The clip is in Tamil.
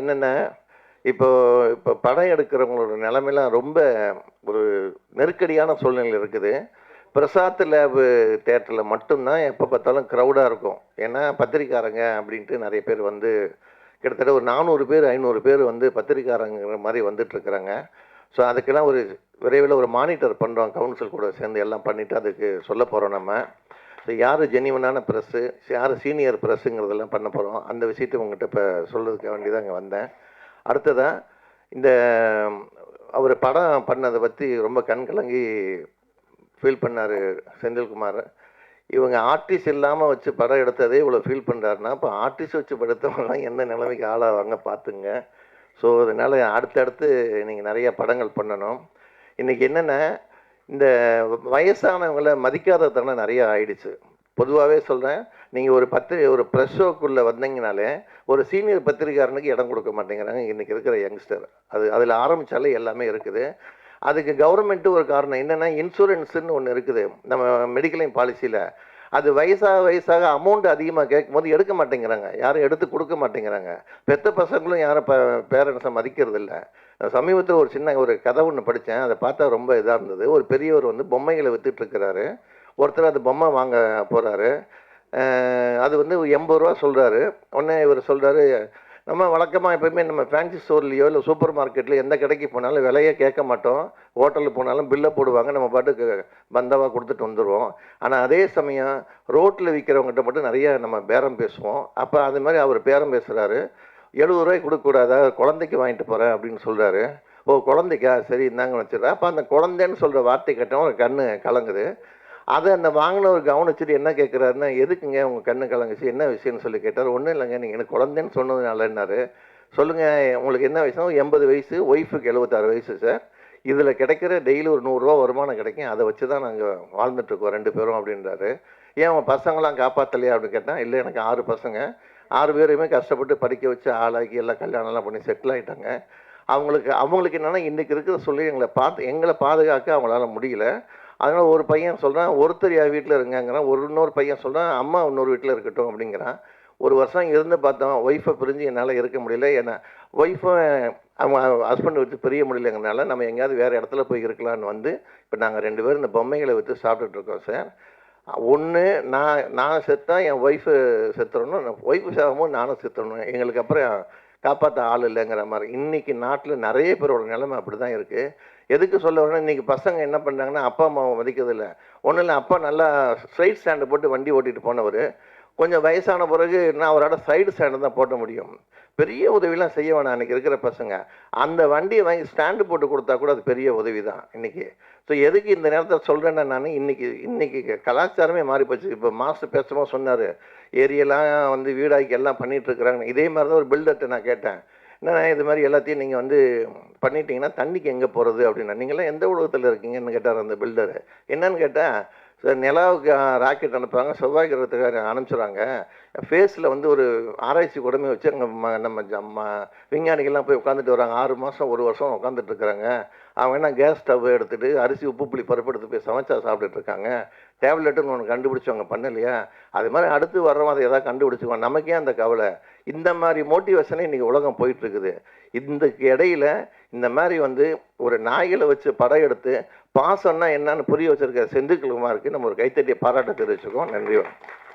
என்னென்ன இப்போ இப்போ படம் எடுக்கிறவங்களோட நிலமையெல்லாம் ரொம்ப ஒரு நெருக்கடியான சூழ்நிலை இருக்குது. பிரசாத் லேபு தேட்டரில் மட்டும்தான் எப்போ பார்த்தாலும் க்ரௌடாக இருக்கும். ஏன்னா பத்திரிக்காரங்க அப்படின்ட்டு நிறைய பேர் வந்து கிட்டத்தட்ட ஒரு நானூறு பேர் ஐநூறு பேர் வந்து பத்திரிக்காரங்கிற மாதிரி வந்துட்டுருக்குறாங்க. ஸோ அதுக்கெல்லாம் ஒரு விரைவில் ஒரு மானிட்டர் பண்ணுறோம் கவுன்சில் கூட சேர்ந்து எல்லாம் பண்ணிவிட்டு அதுக்கு சொல்ல போகிறோம் நம்ம. ஸோ யார் ஜெனிவனான ப்ரெஸ்ஸு யார் சீனியர் ப்ரெஸ்ஸுங்கிறதெல்லாம் பண்ண போகிறோம் அந்த விஷயத்தை உங்கள்கிட்ட இப்போ சொல்கிறதுக்கு வேண்டி தான் இங்கே வந்தேன். அடுத்ததாக இந்த அவர் படம் பண்ணதை பற்றி ரொம்ப கண் கலங்கி ஃபீல் பண்ணார் செந்தில்குமார். இவங்க ஆர்டிஸ்ட் இல்லாமல் வச்சு படம் எடுத்ததே இவ்வளோ ஃபீல் பண்ணுறாருன்னா இப்போ ஆர்டிஸ்ட் வச்சு படுத்தவங்கலாம் எந்த நிலைமைக்கு ஆளாவாங்க பார்த்துங்க ஸோ அதனால் அடுத்தடுத்து நீங்கள் நிறைய படங்கள் பண்ணணும். இன்றைக்கி என்னென்ன இந்த வயசானவங்களை மதிக்காத தருணம் நிறைய ஆயிடுச்சு. பொதுவாகவே சொல்கிறேன் நீங்கள் ஒரு பத்திரி ஒரு ப்ரெஸ் ஷோக்குள்ளே வந்தீங்கனாலே ஒரு சீனியர் பத்திரிகாரனுக்கு இடம் கொடுக்க மாட்டேங்கிறாங்க இன்றைக்கி இருக்கிற யங்ஸ்டர். அது அதில் ஆரம்பித்தாலே எல்லாமே இருக்குது. அதுக்கு கவர்மெண்ட்டு ஒரு காரணம் என்னென்னா இன்சூரன்ஸுன்னு ஒன்று இருக்குது. நம்ம மெடிக்கலையும் பாலிசியில். அது வயசாக வயசாக அமௌண்ட் அதிகமாக கேட்கும் போது எடுக்க மாட்டேங்கிறாங்க. யாரும் எடுத்து கொடுக்க மாட்டேங்கிறாங்க. பெத்த பசங்களும் யாரும் ப பேரண்ட்ஸை மதிக்கிறது இல்லை சமீபத்தில் ஒரு சின்ன ஒரு கதை ஒன்று படித்தேன். அதை பார்த்தா ரொம்ப இதாக இருந்தது. ஒரு பெரியவர் வந்து பொம்மைகளை விற்றுட்டுருக்கிறாரு ஒருத்தர் அது பொம்மை வாங்க போகிறாரு அது வந்து எண்பது ரூபா சொல்கிறாரு உடனே இவர் சொல்கிறாரு நம்ம வழக்கமாக எப்போயுமே நம்ம ஃபேன்சி ஸ்டோர்லேயோ இல்லை சூப்பர் மார்க்கெட்லையோ எந்த கடைக்கு போனாலும் விலையை கேட்க மாட்டோம். ஹோட்டலுக்கு போனாலும் பில்லை போடுவாங்க. நம்ம பாட்டுக்கு பந்தவாக கொடுத்துட்டு வந்துடுவோம் ஆனால் அதே சமயம் ரோட்டில் விற்கிறவங்ககிட்ட மட்டும் நிறைய நம்ம பேரம் பேசுவோம். அப்போ அது மாதிரி அவர் பேரம் பேசுகிறாரு எழுபது ரூபாய்க்கு கொடுக்கக்கூடாதா குழந்தைக்கு வாங்கிட்டு போகிறேன் அப்படின்னு சொல்கிறாரு ஓ குழந்தைக்கா? சரி இந்தாங்க வச்சுருக்கேன் அப்போ அந்த குழந்தைன்னு சொல்கிற வார்த்தை கேட்டவன் ஒரு கண்ணு கலங்குது. அதை அந்த வாங்கினவர் கவனிச்சுட்டு என்ன கேட்குறாருன்னா எதுக்குங்க உங்கள் கண்ணு கலங்குச்சு? என்ன விஷயம்னு சொல்லி கேட்டார். ஒன்றும் இல்லைங்க. நீங்கள் எனக்கு குழந்தைன்னு சொன்னதுனாலன்னாரு. சொல்லுங்கள் உங்களுக்கு என்ன வயசுனா எண்பது வயசு ஒய்ஃபுக்கு எழுபத்தாறு வயசு சார். இதில் கிடைக்கிற டெய்லி ஒரு நூறுரூவா வருமானம் கிடைக்கும். அதை வச்சு தான் நாங்கள் வாழ்ந்துட்டுருக்கோம் ரெண்டு பேரும் அப்படின்றாரு. ஏன் அவன் பசங்களாம் காப்பாற்றலையா அப்படின்னு கேட்டால் இல்லை எனக்கு ஆறு பசங்க. ஆறு பேரையுமே கஷ்டப்பட்டு படிக்க வச்சு ஆளாக்கி எல்லாம் கல்யாணம்லாம் பண்ணி செட்டில் ஆகிட்டாங்க அவங்களுக்கு அவங்களுக்கு என்னென்னா இன்றைக்கி இருக்கிற சொல்லி எங்களை பார்த்து எங்களை பாதுகாக்க அவங்களால முடியல. அதனால் ஒரு பையன் சொல்கிறான் ஒருத்தர் என் வீட்டில் இருங்கங்கிறான் ஒரு இன்னொரு பையன் சொல்கிறான் அம்மா இன்னொரு வீட்டில் இருக்கட்டும் அப்படிங்கிறான். ஒரு வருஷம் இருந்து பார்த்தோம் ஒய்ஃபை பிரிஞ்சு என்னால் இருக்க முடியல. ஏன்னா ஒய்ஃபும் அவங்க ஹஸ்பண்ட் வச்சு பிரிய முடியலங்கிறனால நம்ம எங்கேயாவது வேறு இடத்துல போய் இருக்கலாம்னு வந்து இப்போ நாங்கள் ரெண்டு பேரும் இந்த பொம்மைகளை வச்சு சாப்பிட்டுட்ருக்கோம் சார் ஒன்று நான் நான் செத்தா என் ஒய்ஃபு செத்துறணும் ஒய்ஃபு சாகும்போது நானும் செத்துறணும். எங்களுக்கு அப்புறம் காப்பாற்ற ஆள் இல்லைங்கிற மாதிரி. இன்றைக்கி நாட்டில் நிறைய பேரோட நிலைமை அப்படி தான் இருக்குது எதுக்கு சொல்ல வரேன்னா இன்றைக்கி பசங்க என்ன பண்ணுறாங்கன்னா அப்பா அம்மாவை மதிக்கிறதில்ல. ஒன்றும் இல்லை அப்பா நல்லா ஸ்ட்ரைட் ஸ்டாண்டு போட்டு வண்டி ஓட்டிகிட்டு போனவர். கொஞ்சம் வயசான பிறகு நான் அவரோட சைடு ஸ்டாண்டு தான் போட்ட முடியும். பெரிய உதவிலாம் செய்ய வேணாம். அன்றைக்கி இருக்கிற பசங்க. அந்த வண்டியை வாங்கி ஸ்டாண்டு போட்டு கொடுத்தா கூட அது பெரிய உதவி தான் இன்றைக்கி ஸோ எதுக்கு இந்த நேரத்தில் சொல்கிறேன்னா நான் இன்றைக்கி இன்றைக்கி கலாச்சாரமே மாறி போச்சு. இப்போ மாஸ்டர் பேசும்போது சொன்னார் ஏரியெல்லாம் வந்து வீடாக்கி எல்லாம் பண்ணிகிட்ருக்குறாங்க இதே மாதிரி தான் ஒரு பில்டர்கிட்ட நான் கேட்டேன். என்னண்ணா இது மாதிரி எல்லாத்தையும் நீங்கள் வந்து பண்ணிட்டீங்கன்னா தண்ணிக்கு எங்கே போகிறது அப்படின்னா நீங்களாம் எந்த உலகத்தில் இருக்கீங்கன்னு கேட்டார் அந்த பில்டரு என்னன்னு கேட்டால் நிலாவுக்கு ராக்கெட் அனுப்புகிறாங்க செவ்வாய் கிரகத்துக்கு அனுப்பிச்சுறாங்க. ஃபேஸில் வந்து ஒரு ஆராய்ச்சி கூடமே வச்சு அங்கே ம நம்ம ஜம்ம விஞ்ஞானிகள்லாம் போய் உட்காந்துட்டு வராங்க. ஆறு மாதம் ஒரு வருஷம் உட்காந்துட்டு இருக்கிறாங்க அவங்க என்ன கேஸ் ஸ்டவ் எடுத்துகிட்டு அரிசி உப்பு புளி பருப்பு எடுத்து போய் சமைச்சா சாப்பிட்டுட்டு இருக்காங்க. டேப்லெட்டுன்னு ஒன்று கண்டுபிடிச்சவங்க பண்ணலையா? அது மாதிரி அடுத்து வர்றவங்க அதை எதாவது கண்டுபிடிச்சிக்குவாங்க நமக்கே அந்த கவலை. இந்த மாதிரி மோட்டிவேஷனே இன்றைக்கி உலகம் போயிட்டுருக்குது இந்த இடையில இந்த மாதிரி வந்து ஒரு நாய்களை வச்சு படம் எடுத்து பாசம்னா என்னன்னு புரிய வச்சிருக்க செந்தில்குமாருக்கு நம்ம ஒரு கைத்தட்டிய பாராட்ட தெரிவிச்சுக்கோம் நன்றி வணக்கம்.